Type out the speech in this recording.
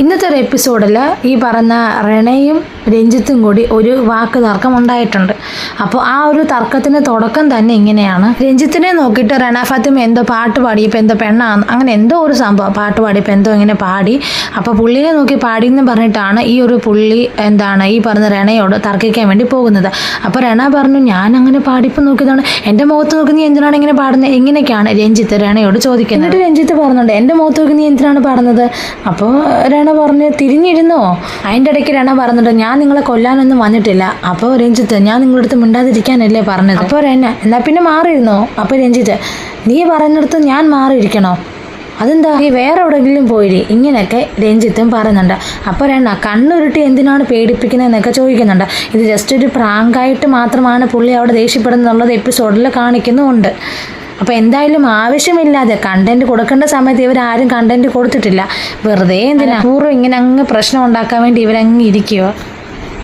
ഇന്നത്തെ ഒരു എപ്പിസോഡിൽ ഈ പറഞ്ഞ റെണയും രഞ്ജിത്തും കൂടി ഒരു വാക്ക് തർക്കം ഉണ്ടായിട്ടുണ്ട്. അപ്പോൾ ആ ഒരു തർക്കത്തിന് തുടക്കം തന്നെ ഇങ്ങനെയാണ്. രഞ്ജിത്തിനെ നോക്കിയിട്ട് റെണ ഫാത്തിമ എന്തോ പാട്ട് പാടിയപ്പോൾ എന്തോ പെണ്ണാന്ന് അങ്ങനെ എന്തോ ഒരു സംഭവം പാട്ട് പാടിയപ്പോൾ എന്തോ ഇങ്ങനെ പാടി. അപ്പോൾ പുള്ളിനെ നോക്കി പാടി എന്ന് പറഞ്ഞിട്ടാണ് ഈ ഒരു പുള്ളി എന്താണ് ഈ പറഞ്ഞ റെണയോട് തർക്കിക്കാൻ വേണ്ടി പോകുന്നത്. അപ്പോൾ റെണ പറഞ്ഞു ഞാൻ അങ്ങനെ പാടിപ്പോൾ നോക്കിയതാണ്. എന്റെ മുഖത്ത് നോക്കി നീ എന്തിനാണ് ഇങ്ങനെ പാടുന്നത് ഇങ്ങനെയൊക്കെയാണ് രഞ്ജിത്ത് റെണയോട് ചോദിക്കുന്നത്. എന്നിട്ട് രഞ്ജിത്ത് പറഞ്ഞുണ്ട് എന്റെ മുഖത്ത് നോക്കി നീ എന്തിനാണ് പാടുന്നത്? അപ്പോൾ രണ പറഞ്ഞ് തിരിഞ്ഞിരുന്നോ? അതിന്റെ ഇടയ്ക്ക് രണ പറഞ്ഞിട്ട് ഞാൻ നിങ്ങളെ കൊല്ലാനൊന്നും വന്നിട്ടില്ല. അപ്പോൾ രഞ്ജിത്ത് ഞാൻ നിങ്ങളുടെ അടുത്ത് മിണ്ടാതിരിക്കാനല്ലേ പറഞ്ഞത്? അപ്പോൾ രണ എന്നാൽ പിന്നെ മാറിയിരുന്നോ? അപ്പോൾ രഞ്ജിത്ത് നീ പറഞ്ഞിടത്ത് ഞാൻ മാറിയിരിക്കണോ? അതെന്താ? നീ വേറെ എവിടെയെങ്കിലും പോയിരി. ഇങ്ങനെയൊക്കെ രഞ്ജിത്തും പറയുന്നുണ്ട്. അപ്പോൾ രണ്ണ കണ്ണുരുട്ടി എന്തിനാണ് പേടിപ്പിക്കുന്നതെന്നൊക്കെ ചോദിക്കുന്നുണ്ട്. ഇത് ജസ്റ്റ് ഒരു പ്രാങ്കായിട്ട് മാത്രമാണ് പുള്ളി അവിടെ ദേഷ്യപ്പെടുന്നുള്ളത് എപ്പിസോഡിൽ കാണിക്കുന്നുമുണ്ട്. അപ്പോൾ എന്തായാലും ആവശ്യമില്ലാതെ കണ്ടന്റ് കൊടുക്കേണ്ട സമയത്ത് ഇവരാരും കണ്ടന്റ് കൊടുത്തിട്ടില്ല. വെറുതെ എന്തിനാ? പൂർവം ഇങ്ങനെ അങ്ങ് പ്രശ്നം ഉണ്ടാക്കാൻ വേണ്ടി ഇവരങ്ങ് ഇരിക്കുക